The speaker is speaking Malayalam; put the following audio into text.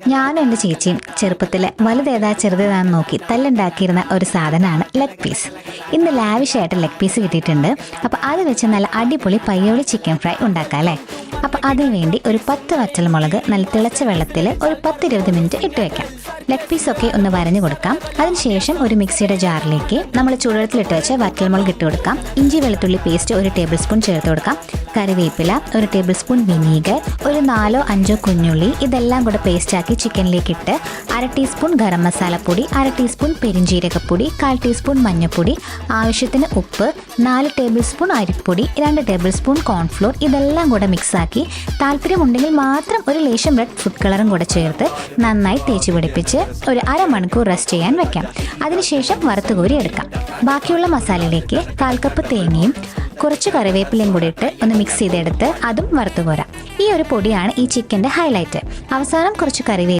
ഞാനും എന്റെ ചേച്ചിയും ചെറുപ്പത്തിൽ വലുതേതാ ചെറുതേതാന്ന് നോക്കി തല്ലുണ്ടാക്കിയിരുന്ന ഒരു സാധനമാണ് ലെഗ് പീസ് ഇന്ന് ലാവിഷായിട്ട് ലെഗ് പീസ് കിട്ടിയിട്ടുണ്ട്. അപ്പോൾ അത് വെച്ച് നല്ല അടിപൊളി പയ്യോളി ചിക്കൻ ഫ്രൈ ഉണ്ടാക്കാം അല്ലേ? അതിന് വേണ്ടി ഒരു പത്ത് വറ്റൽമുളക് നല്ല തിളച്ച വെള്ളത്തിൽ ഒരു പത്തിരുപത് മിനിറ്റ് ഇട്ട് വെക്കാം. ലെഗ് പീസ് ഒക്കെ ഒന്ന് വരഞ്ഞു കൊടുക്കാം. അതിനുശേഷം ഒരു മിക്സിയുടെ ജാറിലേക്ക് നമ്മൾ ചൂടുവെള്ളത്തിലിട്ട് വെച്ച വറ്റൽമുളക് ഇട്ട് കൊടുക്കാം. ഇഞ്ചി വെളുത്തുള്ളി പേസ്റ്റ് ഒരു ടേബിൾ സ്പൂൺ ചേർത്ത് കൊടുക്കാം. കറിവേപ്പില ഒരു ടേബിൾ സ്പൂൺ വിനീഗർ ഒരു നാലോ അഞ്ചോ കുഞ്ഞുള്ളി ഇതെല്ലാം കൂടെ പേസ്റ്റാക്കി ചിക്കനിലേക്ക് ഇട്ട് അര ടീസ്പൂൺ ഗരം മസാലപ്പൊടി അര ടീസ്പൂൺ പെരിഞ്ജീരകപ്പൊടി കാൽ ടീസ്പൂൺ മഞ്ഞൾപ്പൊടി ആവശ്യത്തിന് ഉപ്പ് നാല് ടേബിൾ സ്പൂൺ അരിപ്പൊടി രണ്ട് ടേബിൾ സ്പൂൺ കോൺഫ്ലോർ ഇതെല്ലാം കൂടെ മിക്സാക്കി താല്പര്യമുണ്ടെങ്കിൽ മാത്രം ഒരു ലേശം റെഡ് ഫുഡ് കളറും കൂടെ ചേർത്ത് നന്നായി തേച്ച് പിടിപ്പിച്ച് ഒരു അരമണിക്കൂർ റെസ്റ്റ് ചെയ്യാൻ വെക്കാം. അതിനുശേഷം വറുത്തുകോരി എടുക്കാം. ബാക്കിയുള്ള മസാലയിലേക്ക് കാൽ കപ്പ് തേങ്ങയും കുറച്ച് കറിവേപ്പിലയും കൂടി ഇട്ട് ഒന്ന് മിക്സ് ചെയ്തെടുത്ത് അതും വറുത്തു കോരാം. ഈ ഒരു പൊടിയാണ് ഈ ചിക്കന്റെ ഹൈലൈറ്റ് അവസാനം കുറച്ച് കറിവേപ്പില